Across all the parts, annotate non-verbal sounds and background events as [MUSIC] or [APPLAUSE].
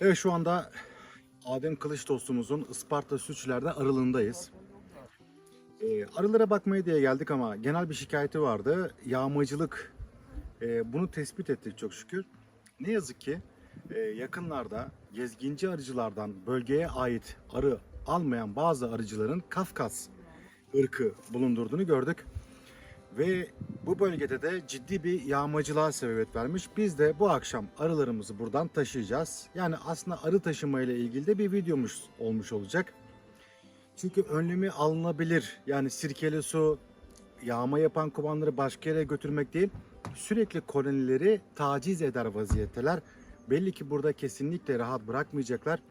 Evet şu anda Adem Kılıç dostumuzun Isparta Sütçüler'de arılığındayız. Ee, arılara bakmaya diye geldik ama genel bir şikayeti vardı. Yağmacılık. Ee, bunu tespit ettik çok şükür. Ne yazık ki e, yakınlarda gezginci arıcılardan bölgeye ait arı almayan bazı arıcıların Kafkas ırkı bulundurduğunu gördük. Ve bu bölgede de ciddi bir yağmacılığa sebebiyet vermiş. Biz de bu akşam arılarımızı buradan taşıyacağız. Yani aslında arı taşıma ile ilgili de bir videomuz olmuş olacak. Çünkü önlemi alınabilir. Yani sirkeli su, yağma yapan kovanları başka yere götürmek değil, sürekli kolonileri taciz eder vaziyetteler. Belli ki burada kesinlikle rahat bırakmayacaklar.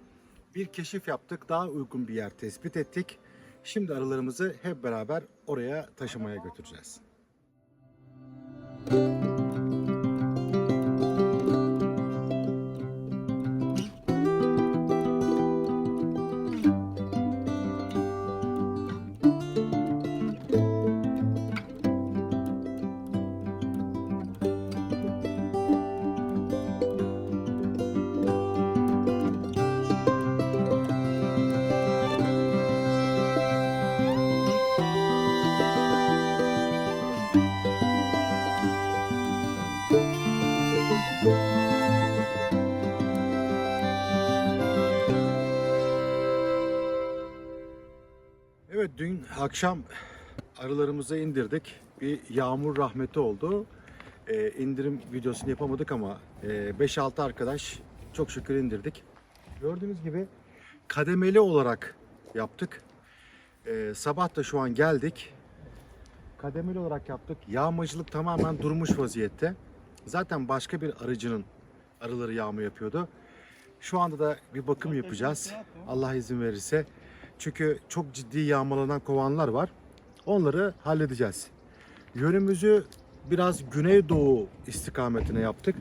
Bir keşif yaptık, daha uygun bir yer tespit ettik. Şimdi arılarımızı hep beraber oraya taşımaya götüreceğiz. thank you Evet dün akşam arılarımızı indirdik. Bir yağmur rahmeti oldu. Ee, indirim videosunu yapamadık ama e, 5-6 arkadaş çok şükür indirdik. Gördüğünüz gibi kademeli olarak yaptık. Ee, sabah da şu an geldik. Kademeli olarak yaptık. Yağmacılık tamamen durmuş vaziyette. Zaten başka bir arıcının arıları yağma yapıyordu. Şu anda da bir bakım yapacağız. Allah izin verirse. Çünkü çok ciddi yağmalanan kovanlar var. Onları halledeceğiz. Yönümüzü biraz güneydoğu istikametine yaptık.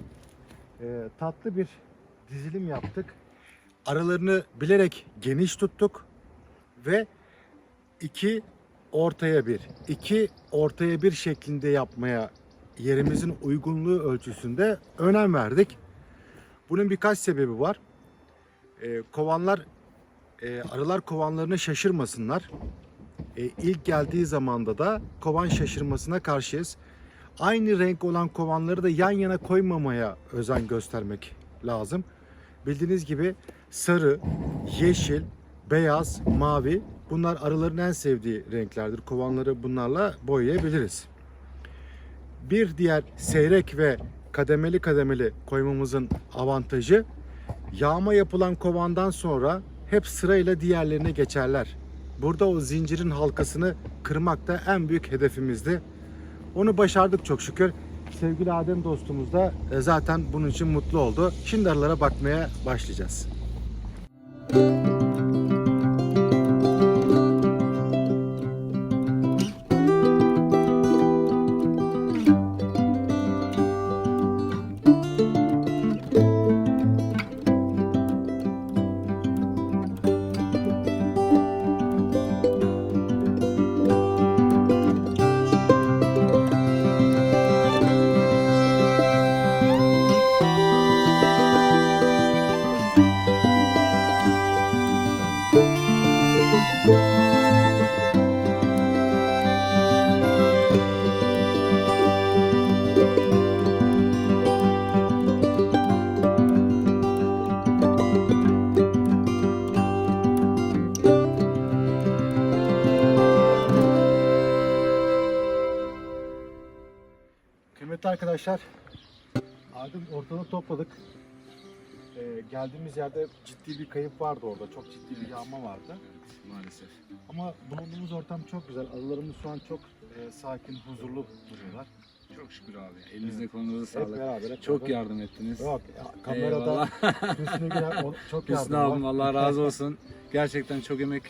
Ee, tatlı bir dizilim yaptık. Aralarını bilerek geniş tuttuk ve iki ortaya bir, iki ortaya bir şeklinde yapmaya yerimizin uygunluğu ölçüsünde önem verdik. Bunun birkaç sebebi var. Ee, kovanlar e, arılar kovanlarına şaşırmasınlar. E, ilk geldiği zamanda da kovan şaşırmasına karşıyız. Aynı renk olan kovanları da yan yana koymamaya özen göstermek lazım. Bildiğiniz gibi sarı, yeşil, beyaz, mavi bunlar arıların en sevdiği renklerdir. Kovanları bunlarla boyayabiliriz. Bir diğer seyrek ve kademeli kademeli koymamızın avantajı yağma yapılan kovandan sonra hep sırayla diğerlerine geçerler. Burada o zincirin halkasını kırmak da en büyük hedefimizdi. Onu başardık çok şükür. Sevgili Adem dostumuz da e, zaten bunun için mutlu oldu. Şimdi arılara bakmaya başlayacağız. Kıymetli arkadaşlar, Adem ortalığı topladık. Ee, geldiğimiz yerde ciddi bir kayıp vardı orada. Çok ciddi bir yağma vardı. Maalesef. Ama bulunduğumuz ortam çok güzel. Arılarımız şu an çok e, sakin, huzurlu duruyorlar. Çok şükür abi. Elinize kolunuza Hep sağlık. beraber. Hep Çok beraber. yardım ettiniz. Yok, ya, kamerada. [LAUGHS] Hüsnü Güler çok yardım Hüsnü abim. Allah [LAUGHS] razı olsun. Gerçekten çok emek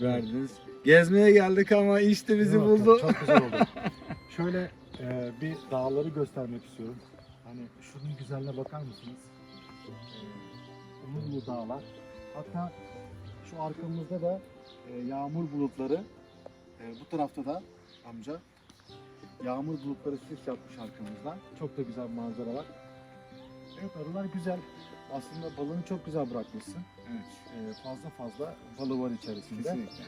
verdiniz. Gezmeye geldik ama işte bizi Yok, buldu. Çok, çok güzel oldu. [LAUGHS] Şöyle e, bir dağları göstermek istiyorum. Hani şunun güzelliğine bakar mısınız? E, Umurlu dağlar. Hatta şu arkamızda da e, yağmur bulutları. E, bu tarafta da amca yağmur bulutları sis yapmış arkamızdan. Çok da güzel manzara var. Evet arılar güzel. Aslında balını çok güzel bırakmışsın. Evet. Ee, fazla fazla balı var içerisinde. Kesinlikle.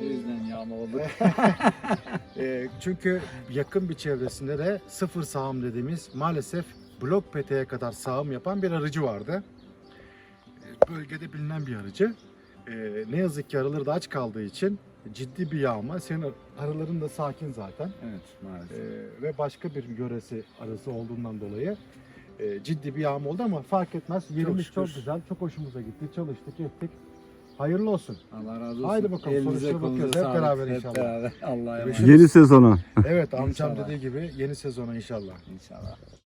O yüzden yağmaladık. [LAUGHS] Ee, çünkü yakın bir çevresinde de sıfır sağım dediğimiz maalesef blok peteğe kadar sağım yapan bir arıcı vardı. Ee, Bölgede bilinen bir arıcı. Ee, ne yazık ki arıları da aç kaldığı için ciddi bir yağma. Senin ar- arıların da sakin zaten. evet maalesef. Ee, ve başka bir yöresi arısı olduğundan dolayı e, ciddi bir yağma oldu ama fark etmez. Yerimiz çok, şükür. güzel, çok hoşumuza gitti. Çalıştık, ettik. Hayırlı olsun. Allah razı olsun. Haydi bakalım, Elinize sonuçlara bakıyoruz. Hep beraber Hep inşallah. beraber. Allah'a emanet. Yeni sezona. Evet amcam İnşallah. dediği gibi yeni sezona inşallah. İnşallah.